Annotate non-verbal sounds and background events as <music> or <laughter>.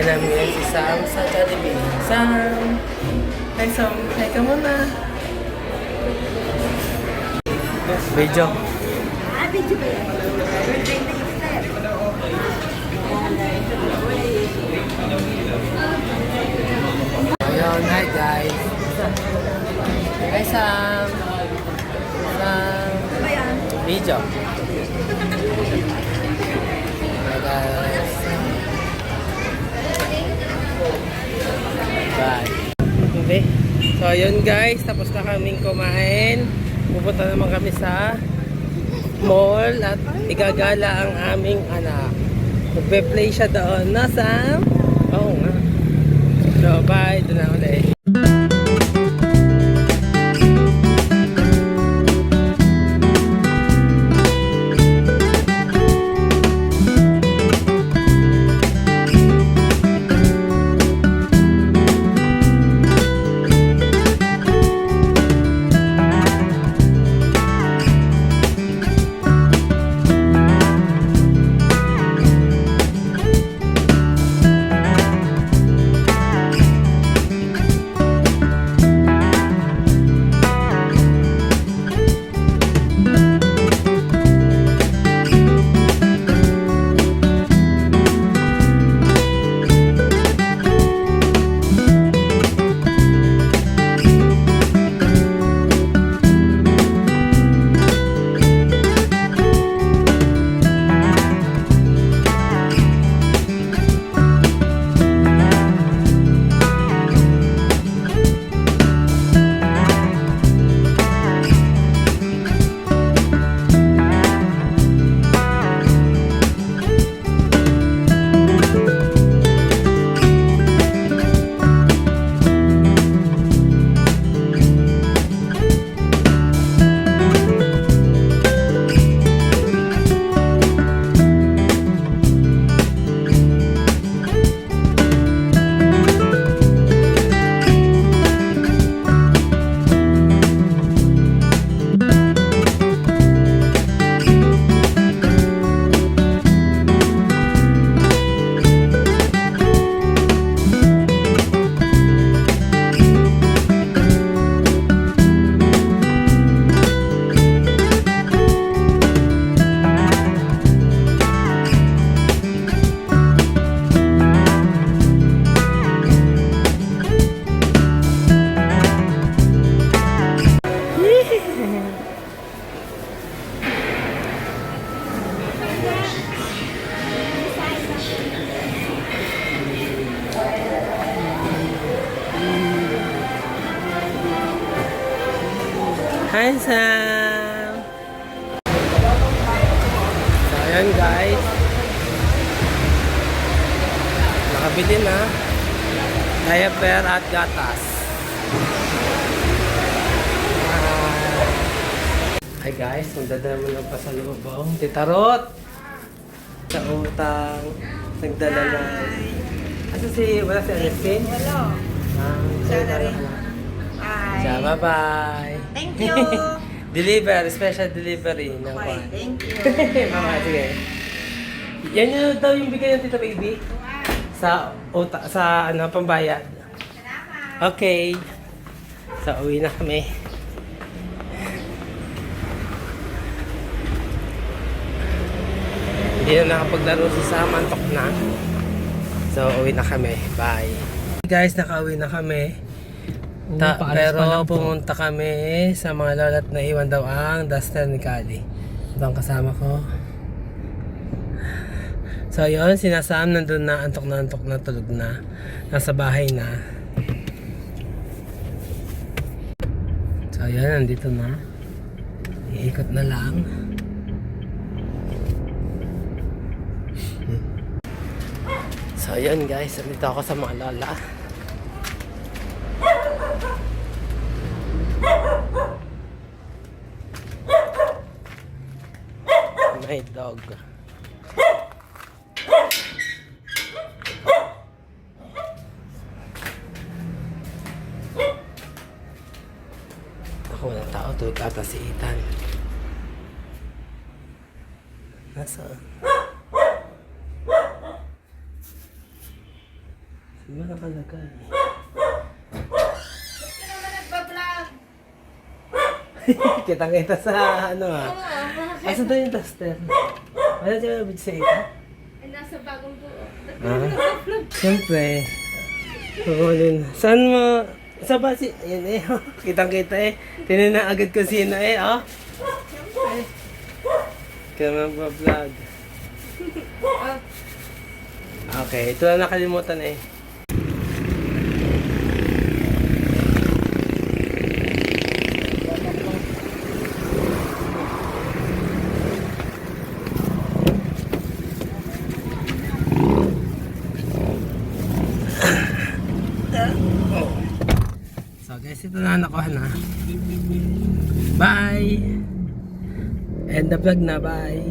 Kinakain namin ngayon si Sam sa Jollibee. Sam! Hi Sam! Hi ka muna! Video. Ah, video ba yan? Birthday na yung step. Ayun, hi guys! Hi Sam! Sam! Ano ba yan? Video. Hi guys! Bye! Okay. So ayun guys, tapos na kaming kumain. Pupunta naman kami sa mall at igagala ang aming anak. Magpe-play siya doon. No, Sam? Oo nga. So, bye. Doon Sam! So, ayan guys. Nakabili na. Diaper at gatas. Hi guys, magdadala mo lang pa sa lubong. Tita Rot! Sa utang. Nagdala na. Asa si, wala si Alestin? Hello. Ah, Siya na nagdala rin. na. Hi. Siya, bye-bye! Thank <laughs> you. Deliver, special delivery ng Okay, thank you. <laughs> Mama, sige. Yan yung daw yung bigay ng Tita Baby. Sa uta, sa ano, pambayad. Okay. So, uwi na kami. Hindi na nakapaglaro si Sam, antok na. So, uwi na kami. Bye. Guys, nakauwi na kami. Ta- paalis pa pero lang po. pumunta kami sa mga lolat na iwan daw ang duster ni Kali. Ito ang kasama ko. So yun, sinasam nandun na, antok na antok na, tulog na. Nasa bahay na. So yun, nandito na. Iikot na lang. So yun guys, nandito ako sa mga lola. My dog. Ako walang tao. Tulog ata si Ethan. Nasaan? Di ba nakalagay? <laughs> Kitang-kita sa ano ah. Oo, bakit? Asa daw yung duster? Wala siya nabit sa ito? Nasa bagong buo. Ah, siyempre. Oo din. Saan mo? Sa ba si... Ayan eh. <laughs> Kitang-kita eh. Tinan na agad ko sino eh. Oh. Eh. Kaya mag-vlog. <laughs> Okay, ito na nakalimutan eh. Guys, ito na nakuha na. Bye! End the vlog na, bye!